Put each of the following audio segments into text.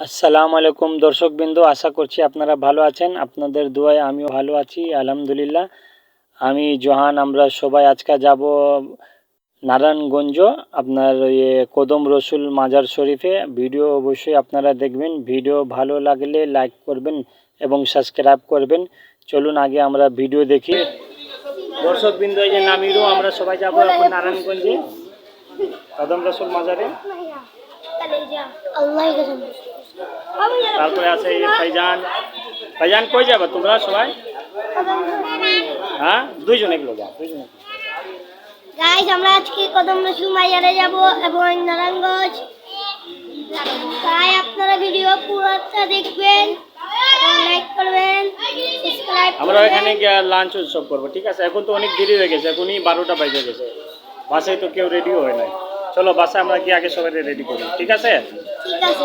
আসসালামু আলাইকুম দর্শকবৃন্দ আশা করছি আপনারা ভালো আছেন। আপনাদের দোয়ায় আমিও ভালো আছি আলহামদুলিল্লাহ। আমি জোহান আমরা সবাই আজকে যাব নারায়ণগঞ্জ আপনার ইয়ে কদম রসুল মাজার শরীফে। ভিডিও অবশ্যই আপনারা দেখবেন ভিডিও ভালো লাগলে লাইক করবেন এবং সাবস্ক্রাইব করবেন। চলুন আগে আমরা ভিডিও দেখি। দর্শকবৃন্দ এই যে নামিরও আমরা সবাই যাব এখন নারায়ণগঞ্জে কদম রসুল মাজারে। আল্লাহ তারপরে আছে এই ফাইজান। ফাইজান কই যাবে তোমরা সবাই? হ্যাঁ? দুইজন এগুলো যা দুইজন গাইস আমরা আজকে কদম রসুল মাজারে যাব এবং নারায়ণগঞ্জ। তাই আপনারা ভিডিও পুরোটা দেখবেন লাইক করবেন আমরা এখানে লাঞ্চ উৎসব করব ঠিক আছে? এখন তো অনেক দেরি হয়ে গেছে এখনই বারোটা বাজে গেছে। বাসায় তো কেউ রেডি হয় নাই। চলো বাসায় আমরা গিয়ে আগে সবাই রেডি করি ঠিক আছে? ঠিক আছে।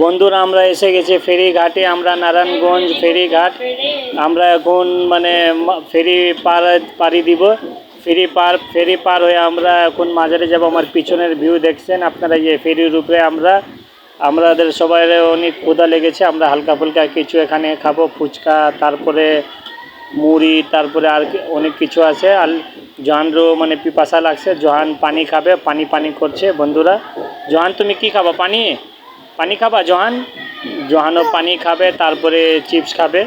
বন্ধুরা, আমরা এসে গেছি ফেরিঘাটে, আমরা নারায়ণগঞ্জ ফেরিঘাট। আমরা এখন মানে ফেরি পার, পাড়ি দিব। ফেরি পার ফেরি পার হয়ে আমরা এখন মাজারে যাব, আমার পিছনের ভিউ দেখছেন আপনারা যে ফেরির উপরে আমরা। আমাদের সবাই অনেক ক্ষুধা লেগেছে, আমরা হালকা ফুলকা কিছু এখানে খাব, ফুচকা, তারপরে মুড়ি, তারপরে আর অনেক কিছু আছে। আর জহানরও মানে পিপাসা লাগছে জহান পানি খাবে, পানি পানি করছে বন্ধুরা। জহান তুমি কি খাবা? পানি? পানি খাবা জহান জহানও পানি খাবে, তারপরে চিপস খাবে।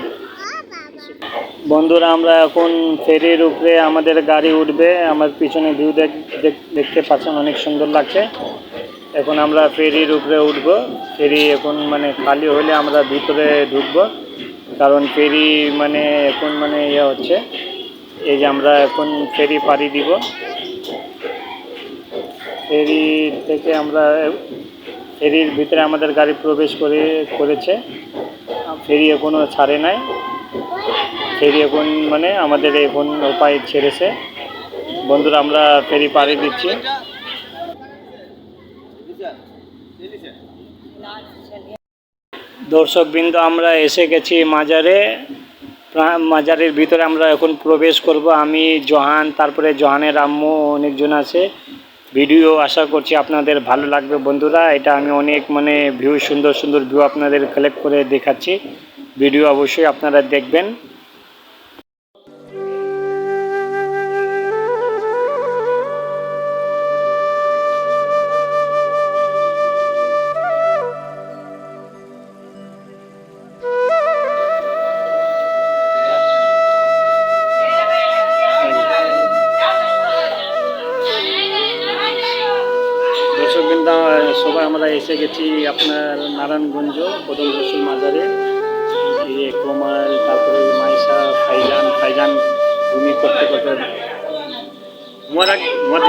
বন্ধুরা, আমরা এখন ফেরির উপরে আমাদের গাড়ি উঠবে। আমার পিছনে ভিউ দেখতে পাচ্ছেন, অনেক সুন্দর লাগছে। এখন আমরা ফেরির উপরে উঠব। ফেরি এখন মানে খালি হলে আমরা ভিতরে ঢুকব। কারণ ফেরি মানে এখন মানে ইয়ে হচ্ছে, এই যে আমরা এখন ফেরি পাড়ি দিব। ফেরি থেকে আমরা, ফেরির ভিতরে আমাদের গাড়ি প্রবেশ করে, করেছে। ফেরি এখনও ছাড়ে নাই। ফেরি এখন মানে আমাদের এখন উপায় ছেড়েছে। বন্ধুরা, আমরা ফেরি পাড়ি দিচ্ছি। দর্শকবৃন্দ, আমরা এসে গেছি মাজারে। মাজারের ভিতরে আমরা এখন প্রবেশ করব। আমি, জহান, তারপরে জহানের আম্মু, অনেকজন আছে। ভিডিও আশা করছি আপনাদের ভালো লাগবে। বন্ধুরা, এটা আমি অনেক মানে ভিউ সুন্দর সুন্দর ভিউ আপনাদের কালেক্ট করে দেখাচ্ছি। ভিডিও অবশ্যই আপনারা দেখবেন। আমরা এসে গেছি আপনার নারায়ণগঞ্জ কদম রসুল মাজারে। কোমাল তারপরে মাইসা ফাইজান ফাইজান ভূমি করতে করতে মোরা মোরা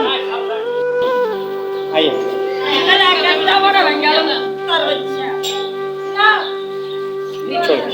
আইয়ে। চলো।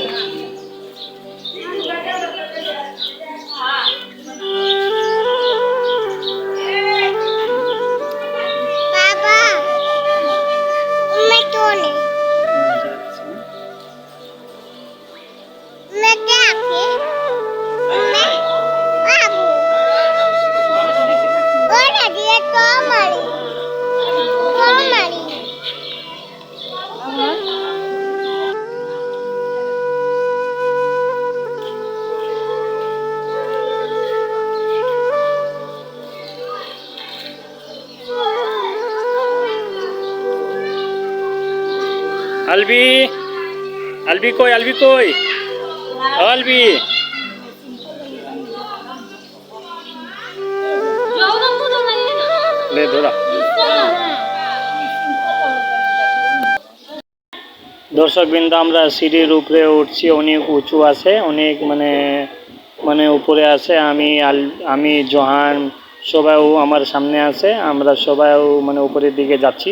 আলবি কই আলবি কই? আলবি লে ধরা। দর্শকবৃন্দ, আমরা সিঁড়ির উপরে উঠছি, অনেক উঁচু আছে, অনেক মানে মানে উপরে আছে। আমি আল, আমি জহান সবাইও আমার সামনে আছে, আমরা সবাইও মানে উপরের দিকে যাচ্ছি।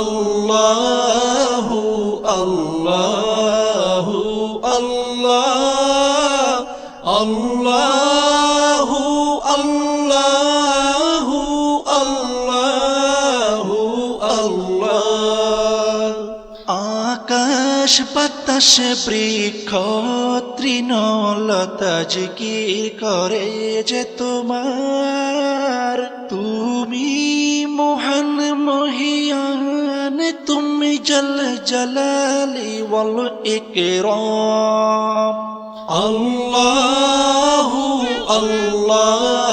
আল্লাহু আল্লাহু আল্লাহ আল্লাহু আল্লাহু আল্লাহু আল্লাহ আকাশ বাতাস বৃক্ষ তৃণলতা জিকির করে যে তোমার। তুমি جل جلالي والإكرام الله الله.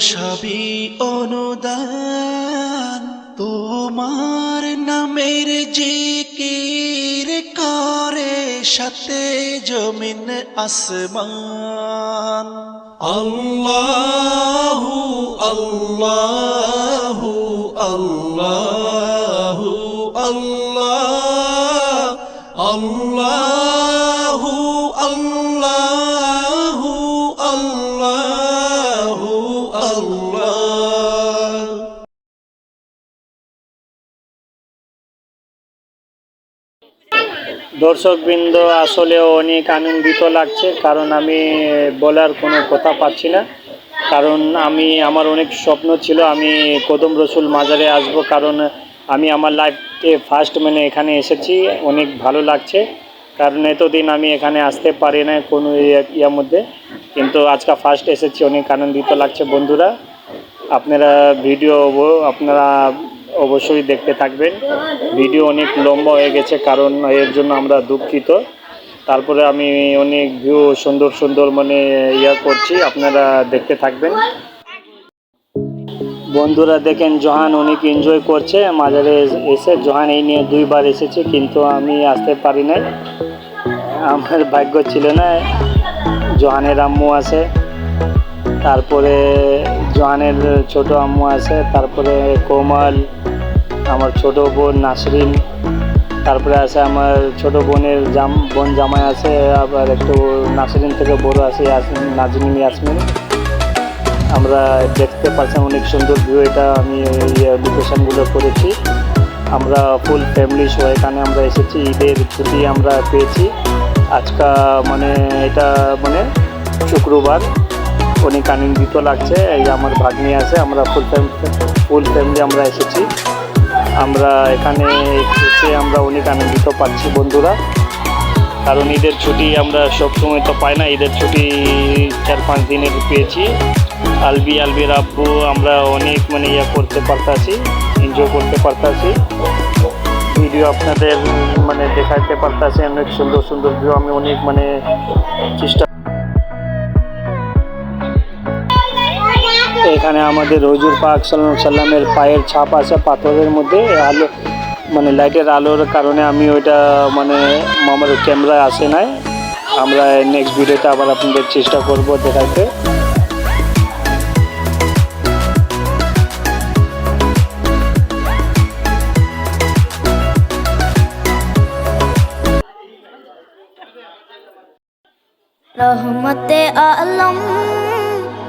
সবই অনুদান। তোমার নামের জিকির করে সাথে জমিন আসমান। আল্লাহু আল্লাহু আল্লাহু। দর্শকবৃন্দ, আসলেও অনেক আনন্দিত লাগছে, কারণ আমি বলার কোনো কথা পাচ্ছি না। কারণ আমি, আমার অনেক স্বপ্ন ছিল, আমি কদম রসুল মাজারে আসব, কারণ আমি আমার লাইফে ফার্স্ট মানে এখানে এসেছি, অনেক ভালো লাগছে। কারণ এতদিন আমি এখানে আসতে পারি না কোনো ইয়ে- ইয়ার মধ্যে। কিন্তু আজকে ফার্স্ট এসেছি, অনেক আনন্দিত লাগছে বন্ধুরা। আপনারা ভিডিও আপনারা অবশ্যই দেখতে থাকবেন। ভিডিও অনেক লম্বা হয়ে গেছে, কারণ এর জন্য আমরা দুঃখিত। তারপরে আমি অনেক ভিউ সুন্দর সুন্দর মানে ইয়া করছি, আপনারা দেখতে থাকবেন। বন্ধুরা, দেখেন জহান অনেক এনজয় করছে। এস- এসে জহান এই নিয়ে দুইবার এসেছে, কিন্তু আমি আসতে পারি নাই। আমার ভাগ্য ছিল না, জহানের আম্মু আছে। তারপরে জহানের ছোট আম্মু আছে, তারপরে কোমল, আমার ছোট বোন নাসরিন, তারপরে আছে আমার ছোট বোনের জাম, বোন জামাই আছে, আবার একটু নাসরিন থেকে বড় আছে নাজমিন ইয়াসমিন। আমরা দেখতে পাচ্ছেন অনেক সুন্দর ভিউ এটা আমি লোকেশনগুলো করেছি। আমরা ফুল ফ্যামিলি সহ এখানে আমরা এসেছি, ঈদের ছুটি আমরা পেয়েছি। আজকা মানে এটা মানে শুক্রবার। অনেক আনন্দিত লাগছে, এই আমার ভাগ্নি আছে, আমরা ফুল ফ্যামিলি ফুল ফ্যামিলি আমরা এসেছি। আমরা এখানে এসে আমরা অনেক আনন্দিত পাচ্ছি বন্ধুরা। কারণ ঈদের ছুটি আমরা সব সময় তো পাই না, ঈদের ছুটি চার পাঁচ দিনের পেয়েছি। আলবি আলবির আব্বু আমরা অনেক মানে ইয়ে করতে পারতাছি এনজয় করতে পারতাছি। ভিডিও আপনাদের মানে দেখাতে পারতাছি, অনেক সুন্দর সুন্দর ভিডিও আমি অনেক মানে চেষ্টা এখানে আমাদের হজুর পাক সাল্লাম সাল্লামের পায়ের ছাপ আছে পাথরের মধ্যে। আলো মানে লাইটের আলোর কারণে আমি ওইটা মানে আমার ক্যামেরায় আসে নাই। আমরা নেক্সট ভিডিওতে আবার আপনাদের চেষ্টা করব দেখাতে রহমতে আলম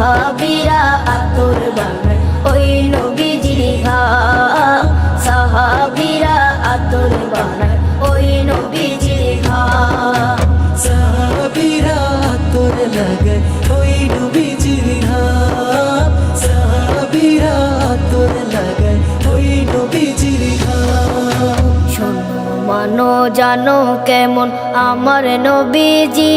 সাহাবিরা আতর বানায়। ওই নবীজির ঘাম সাহাবিরা আতর বানায়। ওই নবীজির ঘাম সাহাবীরা তোর লাগায়। ওই নবীজির ঘাম সাহাবীরা তোর লাগায়। ওই নবীজির ঘাম শোনো জানো কেমন আমার নবীজি।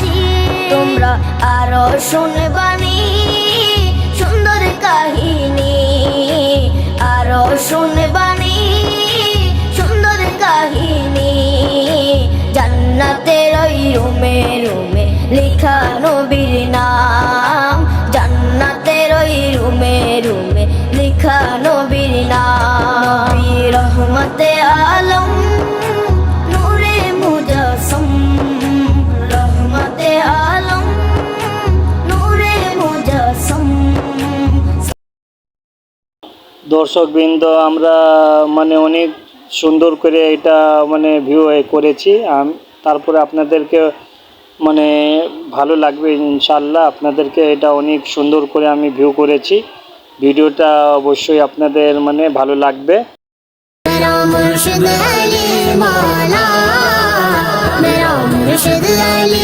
তোমরা আরও শুনবানি দর্শকবৃন্দ, আমরা মানে অনেক সুন্দর করে এটা মানে ভিউ করেছি। তারপরে আপনাদেরকে মানে ভালো লাগবে ইনশাল্লাহ আপনাদেরকে এটা অনেক সুন্দর করে আমি ভিউ করেছি। ভিডিওটা অবশ্যই আপনাদের মানে ভালো লাগবে। মেরা মুর্শিদ আলী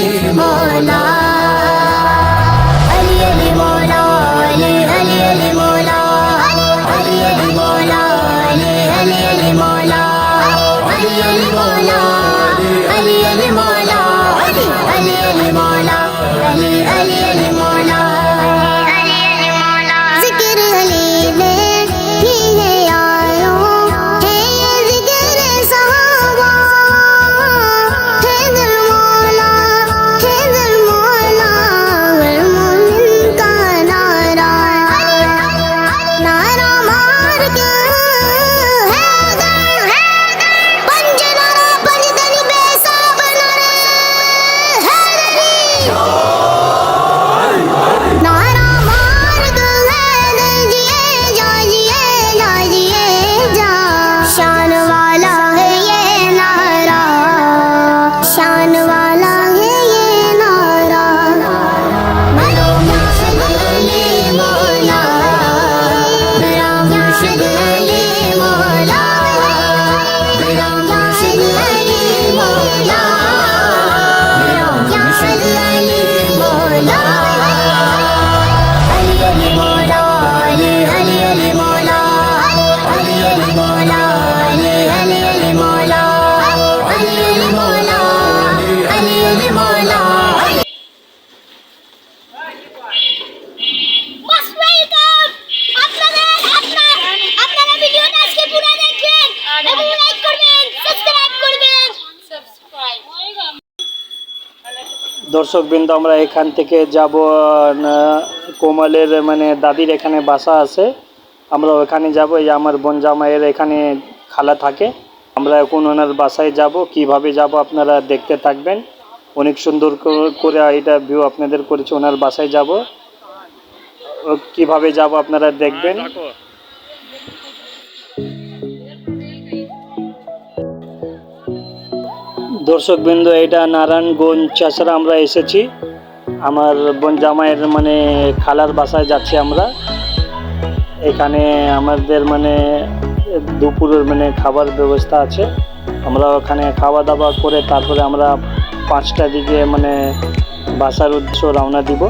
দর্শকবৃন্দ, আমরা এখান থেকে যাব কোমলের মানে দাদির এখানে বাসা আছে। আমরা ওখানে যাব, এই আমার বোন জামাইয়ের এখানে খালা থাকে। আমরা এখন ওনার বাসায় যাব। কীভাবে যাব আপনারা দেখতে থাকবেন। অনেক সুন্দর কর- এটা ভিউ আপনাদের করেছে, ওনার বাসায় যাব। কীভাবে যাব আপনারা দেখবেন। দর্শকবৃন্দ এটা নারায়ণগঞ্জ, চাষরা আমরা এসেছি। আমার বোন জামাইয়ের মানে খালার বাসায় যাচ্ছি আমরা। এখানে আমাদের মানে দুপুরের মানে খাবার ব্যবস্থা আছে। আমরা ওখানে খাওয়া দাওয়া করে তারপরে আমরা পাঁচটা দিকে মানে বাসার উদ্দেশ্য রওনা দিব।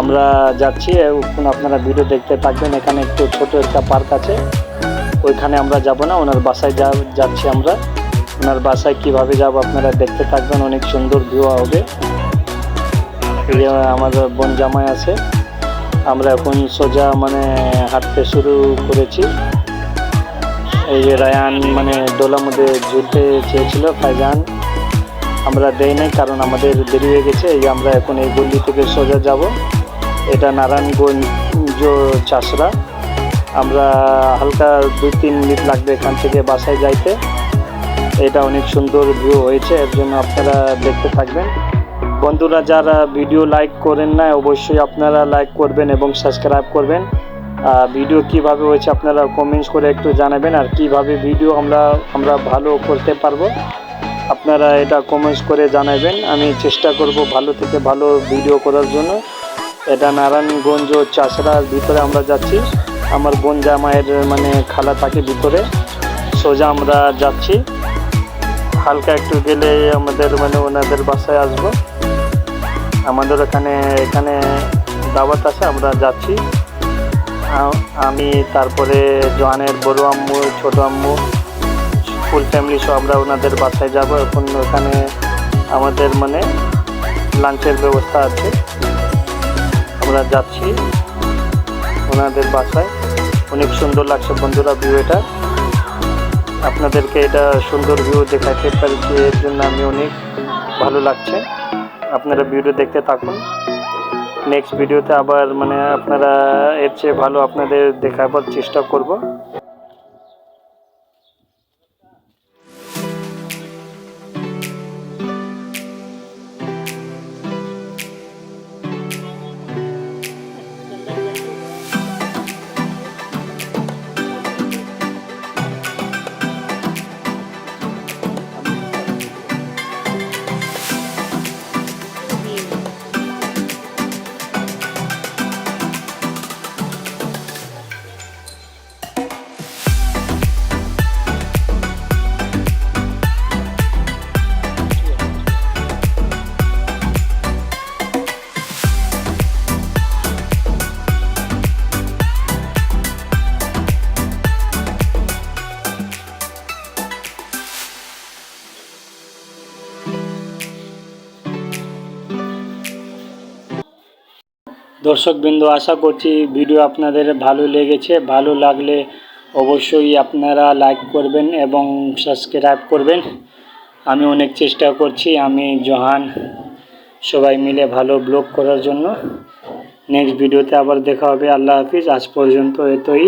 আমরা যাচ্ছি, এখন আপনারা ভিডিও দেখতে থাকবেন। এখানে একটু ছোট একটা পার্ক আছে। ওইখানে আমরা যাব না, ওনার বাসায় যা, যাচ্ছি আমরা। ওনার বাসায় কীভাবে যাব আপনারা দেখতে থাকবেন, অনেক সুন্দর ভিউ হবে। আমার বোন জামাই আছে, আমরা এখন সোজা মানে হাঁটতে শুরু করেছি। এই যে রায়ান মানে দোলার মধ্যে ঝুলতে চেয়েছিল, ফাইজান। আমরা দেই নাই কারণ আমাদের দেরি হয়ে গেছে, এই আমরা এখন এই গল্লি থেকে সোজা যাব। এটা নারায়ণগঞ্জ চাষরা। আমরা হালকা দুই তিন মিনিট লাগবে এখান থেকে বাসায় যাইতে। এটা অনেক সুন্দর ভিউ হয়েছে, এর জন্য আপনারা দেখতে থাকবেন। বন্ধুরা, যারা ভিডিও লাইক করেন না অবশ্যই আপনারা লাইক করবেন এবং সাবস্ক্রাইব করবেন। ভিডিও কীভাবে হয়েছে আপনারা কমেন্টস করে একটু জানাবেন, আর কীভাবে ভিডিও আমরা আমরা ভালো করতে পারব, আপনারা এটা কমেন্টস করে জানাবেন। আমি চেষ্টা করব ভালো থেকে ভালো ভিডিও করার জন্য। এটা নারায়ণগঞ্জ চাষড়ার ভিতরে আমরা যাচ্ছি। আমার বোন জামাইয়ের মানে খালা থাকে ভিতরে। সোজা আমরা যাচ্ছি। হালকা একটু গেলে আমাদের মানে ওনাদের বাসায় আসব। আমাদের এখানে এখানে দাওয়াত আছে, আমরা যাচ্ছি। আমি, তারপরে জোয়ানের বড় আম্মু, ছোট আম্মু ফুল ফ্যামিলি সব আমরা ওনাদের বাসায় যাব। এখন ওখানে আমাদের মানে লাঞ্চের ব্যবস্থা আছে। আমরা যাচ্ছি ওনাদের বাসায়। অনেক সুন্দর লাগছে বন্ধুরা এটা। আপনাদেরকে এটা সুন্দর ভিউ দেখাতে পারছি, এর জন্য আমি অনেক ভালো লাগছে। আপনারা ভিডিও দেখতে থাকুন। নেক্সট ভিডিওতে আবার মানে আপনারা এর চেয়ে ভালো আপনাদের দেখাবার চেষ্টা করব। দর্শকবৃন্দ, আশা করছি ভিডিও আপনাদের ভালো লেগেছে। ভালো লাগলে অবশ্যই আপনারা লাইক করবেন এবং সাবস্ক্রাইব করবেন। আমি অনেক চেষ্টা করছি, আমি, জহান, সবাই মিলে ভালো ব্লগ করার জন্য। নেক্সট ভিডিওতে আবার দেখা হবে। আল্লাহ হাফিজ। আজ পর্যন্ত এতই।